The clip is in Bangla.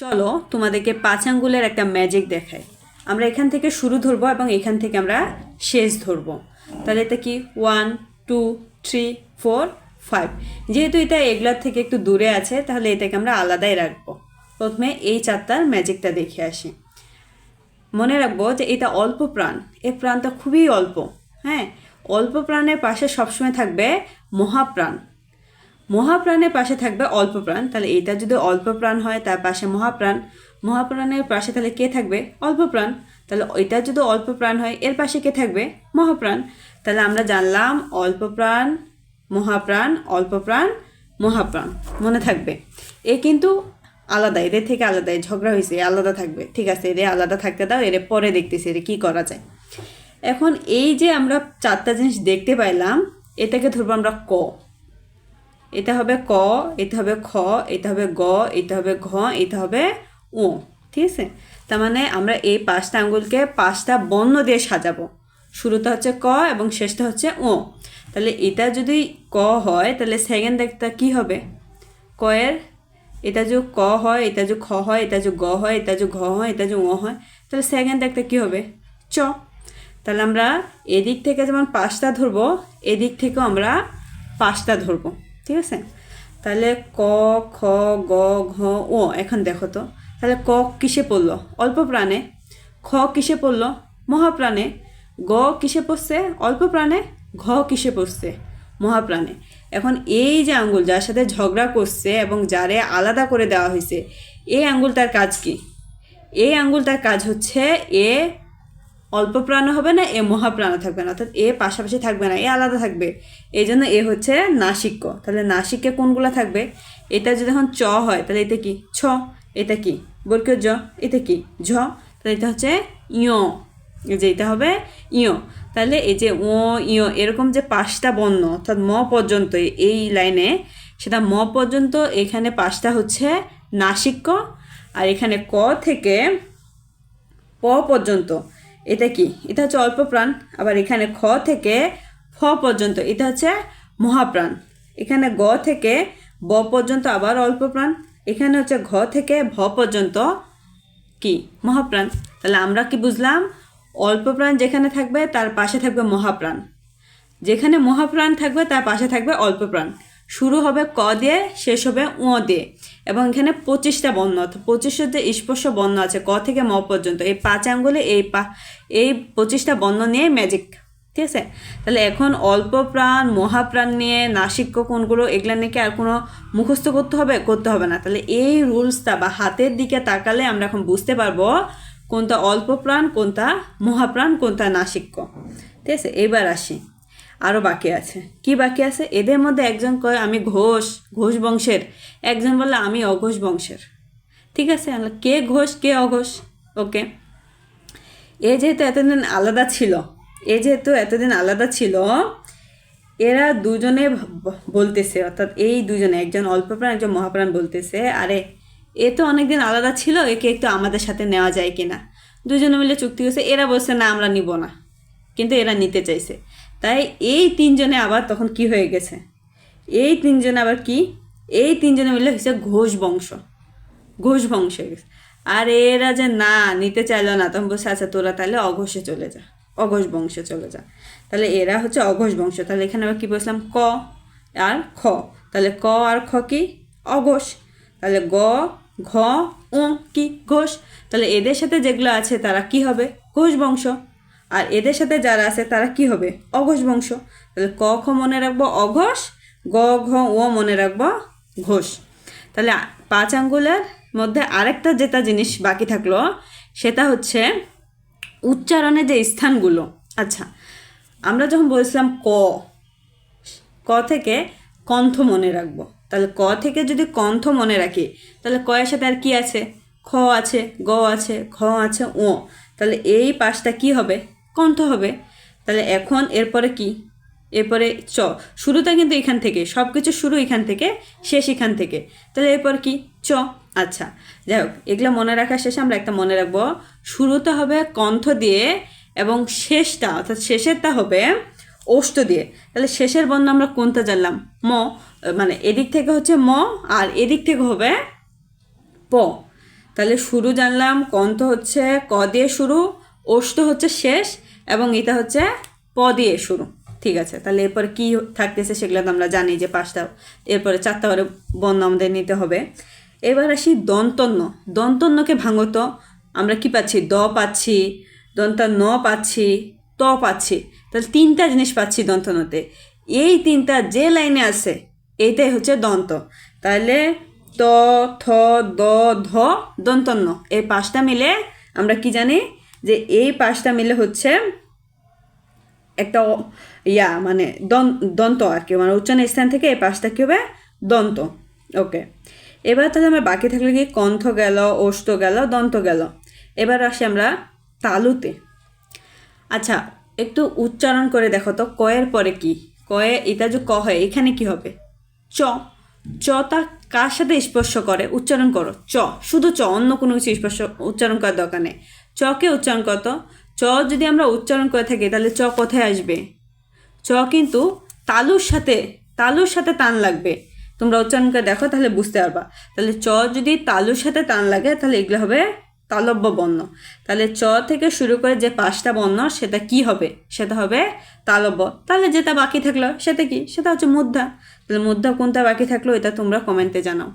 চলো তোমাদেরকে পাঁচ আঙ্গুলের একটা ম্যাজিক দেখাই। আমরা এখান থেকে শুরু ধরবো এবং এখান থেকে আমরা শেষ ধরবো। তাহলে এটা কি? One two three four five যেহেতু এটা এগুলার থেকে একটু দূরে আছে, তাহলে এটাকে আমরা আলাদাই রাখব। প্রথমে এই চারটার ম্যাজিকটা দেখে আসি। মনে রাখব যে এটা অল্প প্রাণ। এই প্রাণটা খুবই অল্প হ্যাঁ? অল্প প্রাণের পাশে সবসময় থাকবে মহাপ্রাণ। মহাপ্রাণের পাশে থাকবে অল্প প্রাণ তাহলে এটা যদি অল্প প্রাণ হয়, তার পাশে মহাপ্রাণ। মহাপ্রাণের পাশে তাহলে কে থাকবে? অল্প প্রাণ তাহলে এটা যদি অল্প প্রাণ হয়, এর পাশে কে থাকবে? মহাপ্রাণ। তাহলে আমরা জানলাম অল্প প্রাণ মহাপ্রাণ অল্প প্রাণ মহাপ্রাণ। মনে থাকবে। এ কিন্তু আলাদা এদের থেকে আলাদা ঝগড়া হয়েছে আলাদা থাকবে। ঠিক আছে, এদের আলাদা থাকতে দাও এর পরে দেখতেছি এর কী করা যায়। এখন এই যে আমরা চারটা জিনিস দেখতে পাইলাম, এটাকে ধরবো আমরা ক। এটা হবে ক, এটা হবে খ, এটা হবে গ, এটা হবে ঘ, এটা হবে ও ঠিক আছে? তার মানে আমরা এই পাঁচটা আঙ্গুলকে পাঁচটা বর্ণ দিয়ে সাজাবো। শুরুটা হচ্ছে ক এবং শেষটা হচ্ছে ও তাহলে এটা যদি ক হয়, তাহলে সেকেন্ড একটা কী হবে? ক এর এটা যে ক হয়, এটা যে খ হয়, এটা যে গ হয়, এটা যে ঘ হয়, এটা যে ও হয়, তাহলে সেকেন্ড একটা কী হবে? চ। তাহলে আমরা এদিক থেকে যেমন পাঁচটা ধরবো, এদিক থেকেও আমরা পাঁচটা ধরবো। ঠিক আছে? তাহলে ক, খ, গ, ঘ ও এখন দেখো তো। তাহলে ক কিসে পড়ল? অল্প প্রাণে। খ কিসে পড়ল? মহাপ্রাণে। গ কিসে পড়ছে? অল্প প্রাণে। ঘ কিসে পড়ছে? মহাপ্রাণে। এখন এই যে আঙ্গুল, যার সাথে ঝগড়া করছে এবং যারে আলাদা করে দেওয়া হয়েছে, এই আঙ্গুলটার কাজ কি? এই আঙ্গুলটার কাজ হচ্ছে এ অল্প প্রাণ হবে না, এ মহাপ্রাণ থাকবে না। অর্থাৎ এ পাশাপাশি থাকবে না, এ আলাদা থাকবে। এই জন্য এ হচ্ছে নাসিক্য। তাহলে নাসিক্যে কোনগুলো থাকবে? এটা যদি এখন চ হয়, তাহলে এটা কি? ছ, এটা কি? বর্গীয় জ, এটা কি? ঝ, তাহলে এটা হচ্ছে ইয় যে এটা হবে ইয় তাহলে এই যে ও ইয় এরকম যে পাঁচটা বর্ণ, অর্থাৎ ম পর্যন্ত, এই লাইনে সেটা ম পর্যন্ত, এখানে পাঁচটা হচ্ছে নাসিক্য, আর এখানে ক থেকে প পর্যন্ত। এটা কি? এটা হচ্ছে অল্প প্রাণ আবার এখানে খ থেকে ফ পর্যন্ত, এটা হচ্ছে মহাপ্রাণ। এখানে গ থেকে ব পর্যন্ত আবার অল্প প্রাণ এখানে হচ্ছে ঘ থেকে ভ পর্যন্ত কি? মহাপ্রাণ। তাহলে আমরা কি বুঝলাম? অল্প প্রাণ যেখানে থাকবে, তার পাশে থাকবে মহাপ্রাণ। যেখানে মহাপ্রাণ থাকবে, তার পাশে থাকবে অল্প প্রাণ শুরু হবে ক দিয়ে, শেষ হবে উ দিয়ে। এবং এখানে পঁচিশটা বর্ণ অর্থাৎ পঁচিশটা স্পর্শ বর্ণ আছে, ক থেকে ম পর্যন্ত, এই পাঁচ আঙ্গুলে এই পা, এই পঁচিশটা বর্ণ নিয়ে ম্যাজিক ঠিক আছে? তাহলে এখন অল্প প্রাণ মহাপ্রাণ নিয়ে নাসিক্য কোনগুলো এগুলো নিয়ে আর কোনো মুখস্থ করতে হবে? করতে হবে না। তাহলে এই রুলসটা বা হাতের দিকে তাকালে আমরা এখন বুঝতে পারব কোনটা অল্প প্রাণ, কোনটা মহাপ্রাণ কোনটা নাসিক্য ঠিক আছে? এবার আসি। আরও বাকি আছে। কি বাকি আছে? এদের মধ্যে একজন কয়, আমি ঘোষ ঘোষ বংশের। একজন বলে আমি অঘোষ বংশের। ঠিক আছে? কে ঘোষ, কে অঘোষ? ওকে। এ যেহেতু এতদিন আলাদা ছিল, এ যেহেতু এতদিন আলাদা ছিল, এরা দুজনে বলতেছে, অর্থাৎ এই দুজনে, একজন অল্পপ্রাণ, একজন মহাপ্রাণ বলতেছে, আরে, এ তো অনেকদিন আলাদা ছিল, একে একটু আমাদের সাথে নেওয়া যায় কিনা? দুজনে মিলে চুক্তি করছে, এরা বলছে, না, আমরা নিব না। কিন্তু এরা নিতে চাইছে। তাই এই তিনজনে আবার তখন কি হয়ে গেছে? এই তিনজনে আবার কি? এই তিনজনে মিলে হয়েছে ঘোষ বংশ। ঘোষ বংশ হয়ে গেছে। আর এরা যে না, নিতে চাইলো না, তখন বলছে আচ্ছা তোরা তাহলে অঘোষে চলে যা, অঘোষ বংশে চলে যা। তাহলে এরা হচ্ছে অঘোষ বংশ। তাহলে এখানে আবার কী বলছিলাম? ক আর খ। তাহলে ক আর খ কি? অঘোষ। তাহলে গ, ঘ ও কি, ঘোষ। তাহলে এদের সাথে যেগুলো আছে, তারা কি হবে? ঘোষ বংশ। আর এদের সাথে যারা আছে, তারা কি হবে? অঘোষ বংশ। তাহলে ক, খ মনে রাখব অঘোষ, গ, ঘ ও মনে রাখব ঘোষ। তাহলে পাঁচ আঙ্গুলের মধ্যে আরেকটা যেটা জিনিস বাকি থাকল, সেটা হচ্ছে উচ্চারণে যে স্থানগুলো। আচ্ছা আমরা যখন বলছিলাম ক ক থেকে কণ্ঠ মনে রাখব। তাহলে ক থেকে যদি কণ্ঠ মনে রাখি, তাহলে কয়ের সাথে আর কি আছে? খ আছে, গ আছে, খ আছে ও তাহলে এই পাশটা কি হবে? কণ্ঠ হবে। তাহলে এখন এরপরে কি? এরপরে চ। শুরুটা কিন্তু এখান থেকে। সব কিছু শুরু এখান থেকে, শেষ এখান থেকে। তাহলে এরপর কি? চ। আচ্ছা যাই হোক, এগুলো মনে রাখার শেষে আমরা একটা মনে রাখব। শুরুটা হবে কণ্ঠ দিয়ে এবং শেষটা, অর্থাৎ শেষেরটা হবে ওষ্ঠ দিয়ে। তাহলে শেষের বর্ণ আমরা কোনটা জানলাম? ম মানে এদিক থেকে হচ্ছে ম আর এদিক থেকে হবে প। তাহলে শুরু জানলাম কন্ত হচ্ছে ক দিয়ে শুরু ওষ্ঠ হচ্ছে শেষ এবং এটা হচ্ছে প দিয়ে শুরু। ঠিক আছে, তাহলে এরপর কি থাকতেছে সেগুলো তো আমরা জানি যে পাঁচটা, এরপরে চারটা করে বর্ণ আমাদের নিতে হবে। এবার আসি দন্তন্য। দন্তন্যকে ভাঙত আমরা কি পাচ্ছি? দ পাচ্ছি দন্ত ন পাচ্ছি, ত পাচ্ছি। তাহলে তিনটা জিনিস পাচ্ছি দন্তনতে এই তিনটা যে লাইনে আছে এইটাই হচ্ছে দন্ত। তাহলে ত, থ, দ, ধ, দন্তন্য। এই পাঁচটা মিলে আমরা কি জানি? যে এই পাশটা মিলে হচ্ছে একটা ইয়া মানে দন্ত আর কি মানে উচ্চারণ স্থান থেকে এই পাশটা কী হবে? দন্ত। ওকে। এবার তাহলে আমরা বাকি থাকলে কি? কণ্ঠ গেল, ওষ্ঠ গেল, দন্ত গেল। এবার আসি আমরা তালুতে। আচ্ছা একটু উচ্চারণ করে দেখো তো, কয়ের পরে কি? কয়ে, এটা যে ক হয়, এখানে কি হবে? চ। চটা কার সাথে স্পর্শ করে? উচ্চারণ করো। চ। শুধু চ, অন্য কোনো কিছু স্পর্শ, উচ্চারণ করার দরকার নেই। চকে উচ্চারণ কত চ যদি আমরা উচ্চারণ করে থাকি, তাহলে চ কোথায় আসবে? চ কিন্তু তালুর সাথে তালুর সাথে টান লাগবে। তোমরা উচ্চারণ করে দেখো, তাহলে বুঝতে পারবা। তাহলে চ যদি তালুর সাথে টান লাগে, তাহলে এগুলো হবে তালব্য বর্ণ। তাহলে চ থেকে শুরু করে যে পাঁচটা বর্ণ, সেটা কি হবে? সেটা হবে তালব্য। তাহলে যেটা বাকি থাকল, সেটা কি? সেটা হচ্ছে মুদ্রা। তাহলে মুদ্রা কোনটা বাকি থাকল, এটা তোমরা কমেন্টে জানাও।